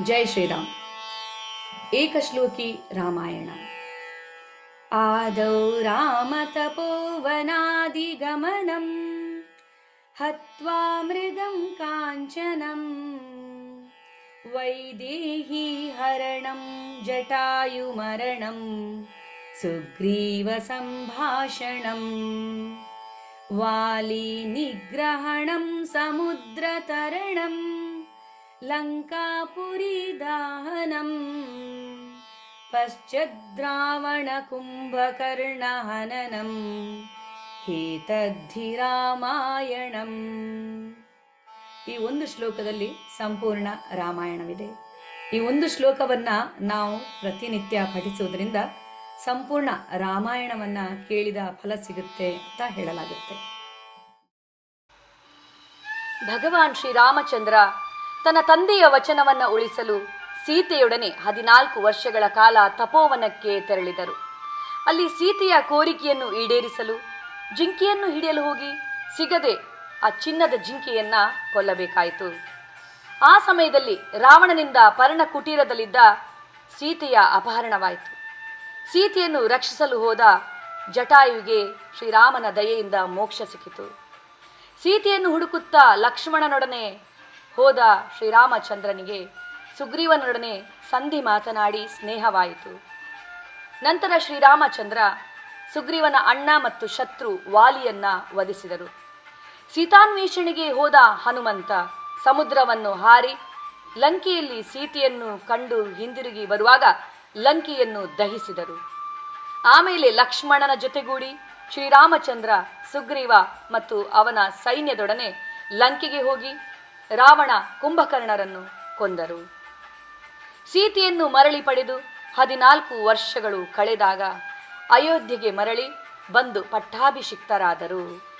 जय श्रीराम। एकश्लोकी रामायण। आदौ रामतपोवनादिगमनम् हत्वा मृगं काञ्चनम् वैदेही हरणं जटायुमरणं सुग्रीवसम्भाषणम् वालीनिग्रहणं समुद्रतरणम् लङ्कापुरीदाहनम् पश्चाद्रावणकुम्भकर्णहननम् ಹೇತದ್ಧಿ ರಾಮಾಯಣಂ ಈ ಒಂದು ಶ್ಲೋಕದಲ್ಲಿ ಸಂಪೂರ್ಣ ರಾಮಾಯಣವಿದೆ ಈ ಒಂದು ಶ್ಲೋಕವನ್ನ ನಾವು ಪ್ರತಿನಿತ್ಯ ಪಠಿಸುವುದರಿಂದ ಸಂಪೂರ್ಣ ರಾಮಾಯಣವನ್ನ ಕೇಳಿದ ಫಲ ಸಿಗುತ್ತೆ ಅಂತ ಹೇಳಲಾಗುತ್ತೆ ಭಗವಾನ್ ಶ್ರೀರಾಮಚಂದ್ರ ತನ್ನ ತಂದೆಯ ವಚನವನ್ನ ಉಳಿಸಲು ಸೀತೆಯೊಡನೆ ಹದಿನಾಲ್ಕು ವರ್ಷಗಳ ಕಾಲ ತಪೋವನಕ್ಕೆ ತೆರಳಿದರು. ಅಲ್ಲಿ ಸೀತೆಯ ಕೋರಿಕೆಯನ್ನು ಈಡೇರಿಸಲು ಜಿಂಕೆಯನ್ನು ಹಿಡಿಯಲು ಹೋಗಿ ಸಿಗದೆ ಆ ಚಿನ್ನದ ಜಿಂಕೆಯನ್ನ ಕೊಲ್ಲಬೇಕಾಯಿತು. ಆ ಸಮಯದಲ್ಲಿ ರಾವಣನಿಂದ ಪರ್ಣ ಕುಟೀರದಲ್ಲಿದ್ದ ಸೀತೆಯ ಅಪಹರಣವಾಯಿತು. ಸೀತೆಯನ್ನು ರಕ್ಷಿಸಲು ಹೋದ ಜಟಾಯುವಿಗೆ ಶ್ರೀರಾಮನ ದಯೆಯಿಂದ ಮೋಕ್ಷ ಸಿಕ್ಕಿತು. ಸೀತೆಯನ್ನು ಹುಡುಕುತ್ತಾ ಲಕ್ಷ್ಮಣನೊಡನೆ ಹೋದ ಶ್ರೀರಾಮಚಂದ್ರನಿಗೆ ಸುಗ್ರೀವನೊಡನೆ ಸಂಧಿ ಮಾತನಾಡಿ ಸ್ನೇಹವಾಯಿತು. ನಂತರ ಶ್ರೀರಾಮಚಂದ್ರ ಸುಗ್ರೀವನ ಅಣ್ಣ ಮತ್ತು ಶತ್ರು ವಾಲಿಯನ್ನ ವಧಿಸಿದರು. ಸೀತಾನ್ವೇಷಣೆಗೆ ಹೋದ ಹನುಮಂತ ಸಮುದ್ರವನ್ನು ಹಾರಿ ಲಂಕೆಯಲ್ಲಿ ಸೀತೆಯನ್ನು ಕಂಡು ಹಿಂದಿರುಗಿ ಬರುವಾಗ ಲಂಕೆಯನ್ನು ದಹಿಸಿದರು. ಆಮೇಲೆ ಲಕ್ಷ್ಮಣನ ಜೊತೆಗೂಡಿ ಶ್ರೀರಾಮಚಂದ್ರ ಸುಗ್ರೀವ ಮತ್ತು ಅವನ ಸೈನ್ಯದೊಡನೆ ಲಂಕೆಗೆ ಹೋಗಿ ರಾವಣ ಕುಂಭಕರ್ಣರನ್ನು ಕೊಂದರು. ಸೀತೆಯನ್ನು ಮರಳಿ ಪಡೆದು ಹದಿನಾಲ್ಕು ವರ್ಷಗಳು ಕಳೆದಾಗ ಅಯೋಧ್ಯೆಗೆ ಮರಳಿ ಬಂದು ಪಟ್ಟಾಭಿಷಿಕ್ತರಾದರು.